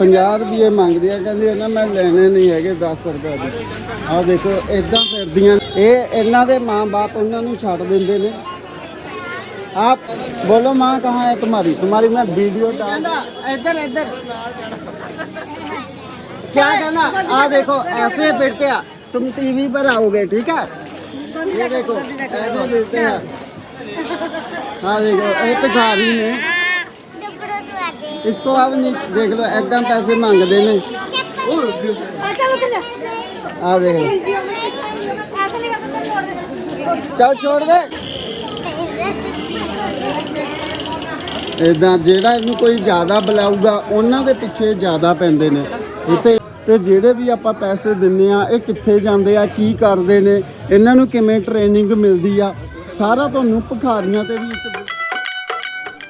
50 ਰੁਪਏ ਮੰਗਦੀ ਆ ਕਹਿੰਦੀ ਆ ਨਾ ਮੈਂ ਲੈਣੇ ਨਹੀਂ ਹੈਗੇ 10 ਰੁਪਏ ਦੇ ਆ ਦੇਖੋ ਇਦਾਂ ਫਿਰਦੀਆਂ ਇਹ ਇਹਨਾਂ ਦੇ ਮਾਂ-ਬਾਪ ਉਹਨਾਂ ਨੂੰ ਛੱਡ ਦਿੰਦੇ ਨੇ आप बोलो माँ कहाँ है तुम्हारी तुम्हारी मैं वीडियो डाल इधर इधर क्या कहना आ देखो ऐसे फिरते आ तुम टीवी पर आओगे ठीक है ये देखो ऐसे फिरते आ हाँ देखो ये भिखारी ने इसको अब नहीं देख लो एकदम पैसे मांगते ने आ देखो चल छोड़ दे ਇਦਾਂ ਜਿਹੜਾ ਇਹਨੂੰ ਕੋਈ ਜ਼ਿਆਦਾ ਬੁਲਾਊਗਾ ਉਹਨਾਂ ਦੇ ਪਿੱਛੇ ਜ਼ਿਆਦਾ ਪੈਂਦੇ ਨੇ ਇੱਥੇ ਤੇ ਜਿਹੜੇ ਵੀ ਆਪਾਂ ਪੈਸੇ ਦਿੰਨੇ ਆ ਇਹ ਕਿੱਥੇ ਜਾਂਦੇ ਆ ਕੀ ਕਰਦੇ ਨੇ ਇਹਨਾਂ ਨੂੰ ਕਿਵੇਂ ਟ੍ਰੇਨਿੰਗ ਮਿਲਦੀ ਆ ਸਾਰਾ ਤੁਹਾਨੂੰ ਭਿਖਾਰੀਆਂ ਤੇ ਵੀ ਇੱਕ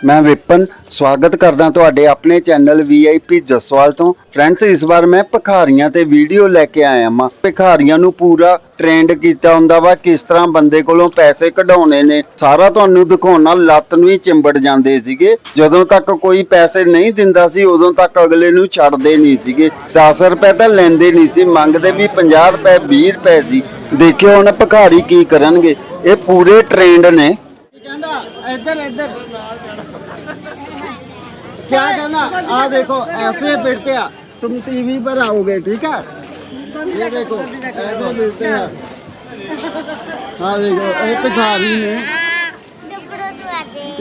ਮੈਂ ਵਿਪਨ ਸਵਾਗਤ ਕਰਦਾ ਤੁਹਾਡੇ ਆਪਣੇ ਚੈਨਲ VIP ਜਸਵਾਲ ਤੋਂ। ਫਰੈਂਡਸ ਇਸ ਵਾਰ ਮੈਂ ਭਿਖਾਰੀਆਂ ਤੇ ਵੀਡੀਓ ਲੈ ਕੇ ਆਇਆ ਹਾਂ ਭਿਖਾਰੀਆਂ ਨੂੰ ਪੂਰਾ ਟ੍ਰੈਂਡ ਕੀਤਾ ਹੁੰਦਾ ਵਾ, ਕਿਸ ਤਰ੍ਹਾਂ ਬੰਦੇ ਕੋਲੋਂ ਪੈਸੇ ਕਢਾਉਣੇ ਨੇ। ਸਾਰਾ ਤੁਹਾਨੂੰ ਦਿਖਾਉਣਾ, ਲੱਤ ਨੂੰ ਹੀ ਚਿੰਬੜ ਜਾਂਦੇ ਸੀਗੇ। ਜਦੋਂ ਤੱਕ ਕੋਈ ਪੈਸੇ ਨਹੀਂ ਦਿੰਦਾ ਸੀ, ਉਦੋਂ ਤੱਕ ਅਗਲੇ ਨੂੰ ਛੱਡਦੇ ਨਹੀਂ ਸੀਗੇ। 10 ਰੁਪਏ ਤਾਂ ਲੈਂਦੇ ਨਹੀਂ ਸੀ, ਮੰਗਦੇ ਵੀ 50 ਰੁਪਏ 20 ਰੁਪਏ ਸੀ। ਦੇਖਿਓ ਹੁਣ ਭਿਖਾਰੀ ਕੀ ਕਰਨਗੇ। ਇਹ ਪੂਰੇ ਟ੍ਰੈਂਡ ਨੇ। इधर इधर। क्या करना आ देखो ऐसे बैठते हैं। तुम टीवी पर आओगे ठीक है? ये देखो ऐसे बैठते हैं। हाँ देखो एक खा रही है।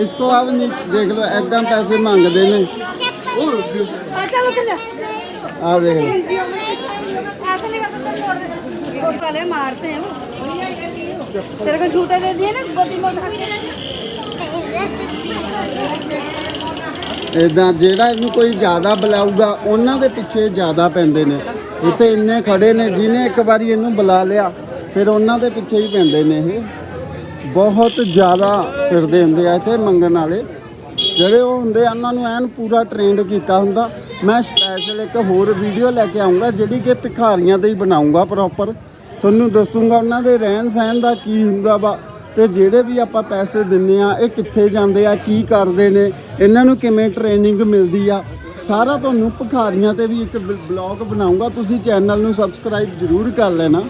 इसको आप देख लो एकदम पैसे मांग देने आ देख। लो मारते हैं तेरे को झूठा दे दिए ना ਇਦਾਂ ਜਿਹੜਾ ਇਹਨੂੰ ਕੋਈ ਜ਼ਿਆਦਾ ਬੁਲਾਊਗਾ, ਉਹਨਾਂ ਦੇ ਪਿੱਛੇ ਜ਼ਿਆਦਾ ਪੈਂਦੇ ਨੇ। ਇੱਥੇ ਇੰਨੇ ਖੜੇ ਨੇ, ਜਿਹਨੇ ਇੱਕ ਵਾਰੀ ਇਹਨੂੰ ਬੁਲਾ ਲਿਆ, ਫਿਰ ਉਹਨਾਂ ਦੇ ਪਿੱਛੇ ਹੀ ਪੈਂਦੇ ਨੇ ਇਹ। ਬਹੁਤ ਜ਼ਿਆਦਾ ਫਿਰਦੇ ਹੁੰਦੇ ਆ ਇੱਥੇ ਮੰਗਣ ਵਾਲੇ। ਜਿਹੜੇ ਉਹ ਹੁੰਦੇ ਆ, ਉਹਨਾਂ ਨੂੰ ਐਨ ਪੂਰਾ ਟ੍ਰੇਨਡ ਕੀਤਾ ਹੁੰਦਾ। ਮੈਂ ਸਪੈਸ਼ਲ ਇੱਕ ਹੋਰ ਵੀਡੀਓ ਲੈ ਕੇ ਆਉਂਗਾ ਜਿਹੜੀ ਕਿ ਭਿਖਾਰੀਆਂ ਤੇ ਹੀ ਬਣਾਉਂਗਾ ਪ੍ਰੋਪਰ ਤੁਹਾਨੂੰ ਦੱਸੂਗਾ ਉਹਨਾਂ ਦੇ ਰਹਿਣ ਸਹਿਣ ਦਾ ਕੀ ਹੁੰਦਾ ਵਾ। ਤੇ ਜਿਹੜੇ ਵੀ ਆਪਾਂ ਪੈਸੇ ਦਿੰਨੇ ਆ ਇਹ ਕਿੱਥੇ ਜਾਂਦੇ ਆ ਕੀ ਕਰਦੇ ਨੇ ਇਹਨਾਂ ਨੂੰ ਕਿਵੇਂ ਟ੍ਰੇਨਿੰਗ ਮਿਲਦੀ ਆ ਸਾਰਾ ਤੁਹਾਨੂੰ ਭਿਖਾਰੀਆਂ ਤੇ ਵੀ ਇੱਕ ਬਲੌਗ ਬਣਾਉਂਗਾ ਤੁਸੀਂ ਚੈਨਲ ਨੂੰ ਸਬਸਕ੍ਰਾਈਬ ਜ਼ਰੂਰ ਕਰ ਲੈਣਾ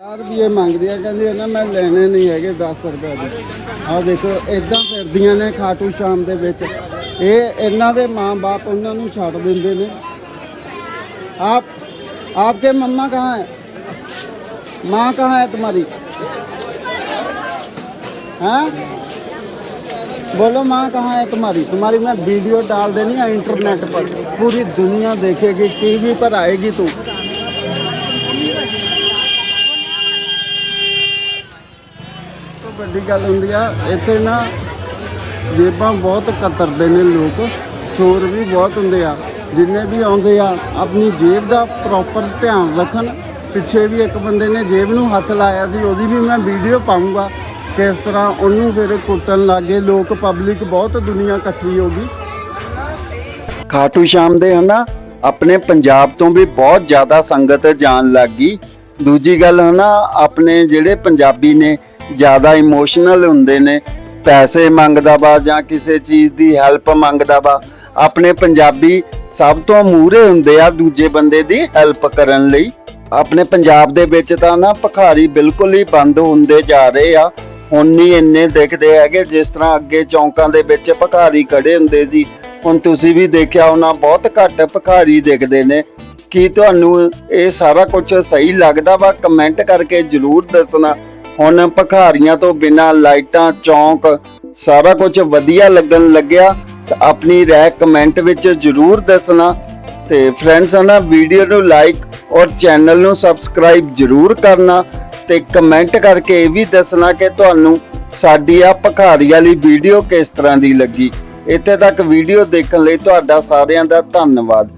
ਯਾਰ ਵੀ ਇਹ ਮੰਗਦੀ ਆ ਕਹਿੰਦੀ ਆ ਨਾ ਮੈਂ ਲੈਣੇ ਨਹੀਂ ਹੈਗੇ 10 ਰੁਪਏ ਦੇ ਆ ਦੇਖੋ ਇਦਾਂ ਫਿਰਦੀਆਂ ਨੇ ਖਾਟੂ ਸ਼ਾਮ ਦੇ ਵਿੱਚ ਇਹ ਇਹਨਾਂ ਦੇ ਮਾਂ-ਬਾਪ ਉਹਨਾਂ ਨੂੰ ਛੱਡ ਦਿੰਦੇ ਨੇ ਆਪ ਆਪਕੇ ਮੰਮਾ ਕਹਾਂ ਹੈ ਮਾਂ ਕਹਾਂ ਹੈ तुम्हारी हाँ बोलो माँ कहाँ है तुम्हारी तुम्हारी मैं वीडियो डाल देनी है इंटरनेट पर पूरी दुनिया देखेगी टीवी पर आएगी तू ਤੋਂ ਵੱਡੀ ਗੱਲ ਹੁੰਦੀ ਆ ਇੱਥੇ ਨਾ ਜੇਬਾਂ ਬਹੁਤ ਕਤਰਦੇ ਨੇ ਲੋਕ ਚੋਰ ਵੀ ਬਹੁਤ ਹੁੰਦੇ ਆ ਜਿੰਨੇ ਵੀ ਆਉਂਦੇ ਆ ਆਪਣੀ ਜੇਬ ਦਾ ਪ੍ਰੋਪਰ ਧਿਆਨ ਰੱਖਣ ਪਿੱਛੇ ਵੀ ਇੱਕ ਬੰਦੇ ਨੇ ਜੇਬ ਨੂੰ ਹੱਥ ਲਾਇਆ ਸੀ ਉਹਦੀ ਵੀ ਮੈਂ ਵੀਡੀਓ ਪਾਉਂਗਾ ਕਿਸ ਤਰ੍ਹਾਂ ਉਹਨੂੰ ਫਿਰ ਕੁੱਟਣ ਲੱਗੇ? ਲੋਕ ਪਬਲਿਕ ਬਹੁਤ ਦੁਨੀਆ ਇਕੱਠੀ ਹੋ ਗਈ। ਖਾਟੂ ਸ਼ਾਮ ਦੇ ਹਨਾ, ਆਪਣੇ ਪੰਜਾਬ ਤੋਂ ਵੀ ਬਹੁਤ ਜ਼ਿਆਦਾ ਸੰਗਤ ਜਾਣ ਲੱਗ ਦੂਜੀ ਗੱਲ ਹਨਾ, ਆਪਣੇ ਜਿਹੜੇ ਪੰਜਾਬੀ ਨੇ, ਜ਼ਿਆਦਾ ਇਮੋਸ਼ਨਲ ਹੁੰਦੇ ਨੇ, ਪੈਸੇ ਮੰਗਦਾ ਵਾ ਜਾਂ ਕਿਸੇ ਚੀਜ਼ ਦੀ ਹੈਲਪ ਮੰਗਦਾ ਵਾ, ਆਪਣੇ ਪੰਜਾਬੀ ਸਭ ਤੋਂ ਮੂਹਰੇ ਹੁੰਦੇ ਆ ਦੂਜੇ ਬੰਦੇ ਦੀ ਹੈਲਪ ਕਰਨ ਲਈ। ਆਪਣੇ ਪੰਜਾਬ ਦੇ ਵਿੱਚ ਤਾਂ ਨਾ, ਭਿਖਾਰੀ ਬਿਲਕੁਲ ਹੀ ਬੰਦ ਹੁੰਦੇ ਜਾ ਰਹੇ ਆ। ਹੁਣ ਨਹੀਂ ਇੰਨੇ ਦਿਖਦੇ ਹੈਗੇ, ਜਿਸ ਤਰ੍ਹਾਂ ਅੱਗੇ ਚੌਂਕਾਂ ਦੇ ਵਿੱਚ ਭਿਖਾਰੀ ਖੜੇ ਹੁੰਦੇ ਸੀ। ਹੁਣ ਤੁਸੀਂ ਵੀ ਦੇਖਿਆ ਹੋਣਾ, ਬਹੁਤ ਘੱਟ ਭਿਖਾਰੀ ਦਿਖਦੇ ਨੇ। ਕੀ ਤੁਹਾਨੂੰ ਇਹ ਸਾਰਾ ਕੁਝ ਸਹੀ ਲੱਗਦਾ ਵਾ? ਕਮੈਂਟ ਕਰਕੇ ਜਰੂਰ ਦੱਸਣਾ। ਹੁਣ ਭਿਖਾਰੀਆਂ ਤੋਂ ਬਿਨਾ ਲਾਈਟਾਂ, ਚੌਂਕ, ਸਾਰਾ ਕੁਝ ਵਧੀਆ ਲੱਗਣ ਲੱਗਿਆ। ਆਪਣੀ ਰਾਏ ਕਮੈਂਟ ਵਿੱਚ ਜਰੂਰ ਦੱਸਣਾ। ਤੇ ਫਰੈਂਡਸ ਨਾ ਵੀਡੀਓ ਨੂੰ ਲਾਈਕ ਔਰ ਚੈਨਲ ਨੂੰ ਸਬਸਕ੍ਰਾਈਬ ਜਰੂਰ ਕਰਨਾ। ਤੇ ਕਮੈਂਟ ਕਰਕੇ ਇਹ ਵੀ ਦੱਸਣਾ ਕਿ ਤੁਹਾਨੂੰ ਸਾਡੀ ਆ ਭਖਾਰੀ ਵਾਲੀ ਵੀਡੀਓ ਕਿਸ ਤਰ੍ਹਾਂ ਦੀ ਲੱਗੀ। ਇੱਥੇ ਤੱਕ ਵੀਡੀਓ ਦੇਖਣ ਲਈ ਤੁਹਾਡਾ ਸਾਰਿਆਂ ਦਾ ਧੰਨਵਾਦ।